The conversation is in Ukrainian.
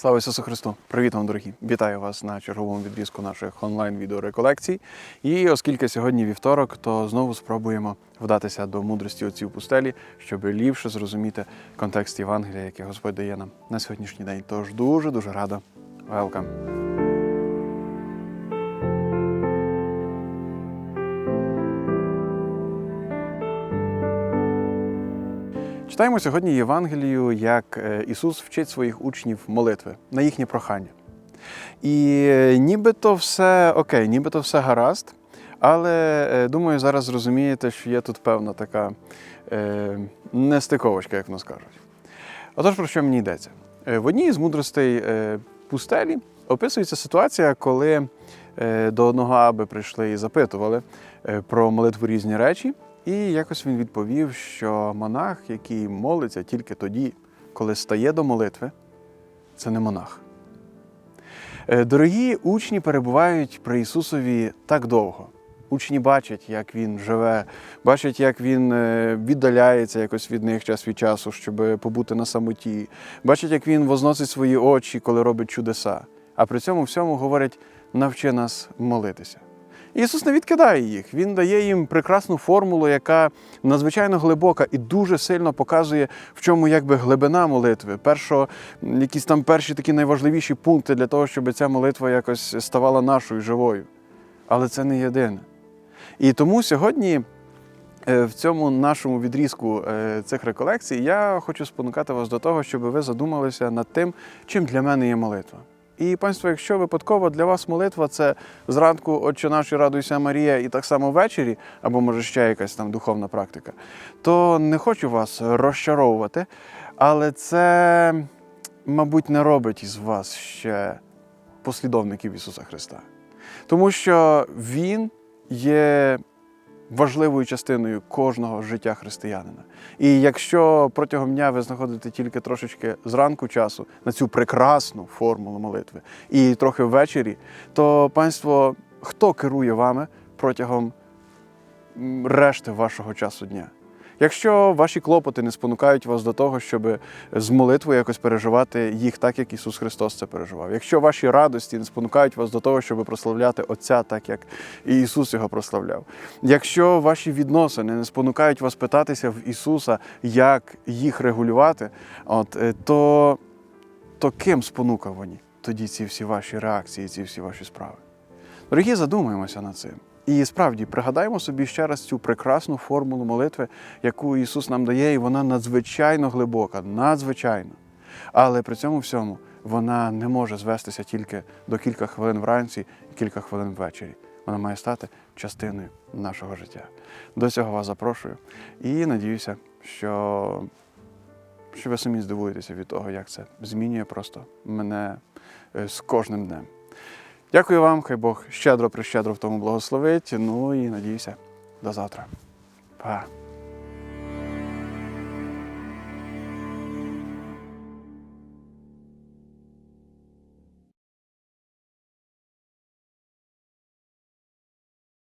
Слава Ісусу Христу! Привіт вам, дорогі! Вітаю вас на черговому відрізку наших онлайн-відеореколекцій. І оскільки сьогодні вівторок, то знову спробуємо вдатися до мудрості отців пустелі, щоб ліпше зрозуміти контекст Євангелія, який Господь дає нам на сьогоднішній день. Тож дуже дуже рада. Велкам! Читаємо сьогодні Євангелію, як е, Ісус вчить своїх учнів молитви на їхнє прохання. І е, нібито все окей, нібито все гаразд, але е, думаю, зараз зрозумієте, що є тут певна така е, нестиковочка, як нас кажуть. Отож, про що мені йдеться? В одній з мудростей пустелі описується ситуація, коли до одного аби прийшли і запитували про молитву різні речі. І якось він відповів, що монах, який молиться тільки тоді, коли стає до молитви, це не монах. Е, Дорогі учні перебувають при Ісусові так довго. Учні бачать, як Він живе, бачать, як Він е, віддаляється якось від них час від часу, щоб побути на самоті. Бачать, як Він возносить свої очі, коли робить чудеса. А при цьому всьому говорять: навчи нас молитися. Ісус не відкидає їх. Він дає їм прекрасну формулу, яка надзвичайно глибока і дуже сильно показує, в чому якби глибина молитви. Першо, якісь там перші такі найважливіші пункти для того, щоб ця молитва якось ставала нашою живою. Але це не єдине. І тому сьогодні. е, В цьому нашому відрізку е, цих реколекцій я хочу спонукати вас до того, щоб ви задумалися над тим, чим для мене є молитва. І панство, якщо випадково для вас молитва це зранку Отче наш радуйся Марія, і так само ввечері, або може ще якась там духовна практика, то не хочу вас розчаровувати, але це, мабуть, не робить із вас ще послідовників Ісуса Христа. Тому що Він є важливою частиною кожного життя християнина. І якщо протягом дня ви знаходите тільки трошечки зранку часу на цю прекрасну формулу молитви і трохи ввечері, то панство, хто керує вами протягом решти вашого часу дня? Якщо ваші клопоти не спонукають вас до того, щоб з молитвою якось переживати їх так, як Ісус Христос це переживав. Якщо ваші радості не спонукають вас до того, щоб прославляти Отця так, як і Ісус його прославляв. Якщо ваші відносини не спонукають вас питатися в Ісуса, як їх регулювати, от, е, то, то ким спонукані тоді ці всі ваші реакції, ці всі ваші справи? Дорогі, задумаємося над цим. І справді пригадаємо собі ще раз цю прекрасну формулу молитви, яку Ісус нам дає, і вона надзвичайно глибока, надзвичайно. Але при цьому всьому вона не може звестися тільки до кілька хвилин вранці і кілька хвилин ввечері. Вона має стати частиною нашого життя. До цього вас запрошую і надіюся, що, що ви самі здивуєтеся від того, як це змінює просто мене е, з кожним днем. Дякую вам, хай Бог щедро прищедро в тому благословить. Ну і надіюся, до завтра. Па.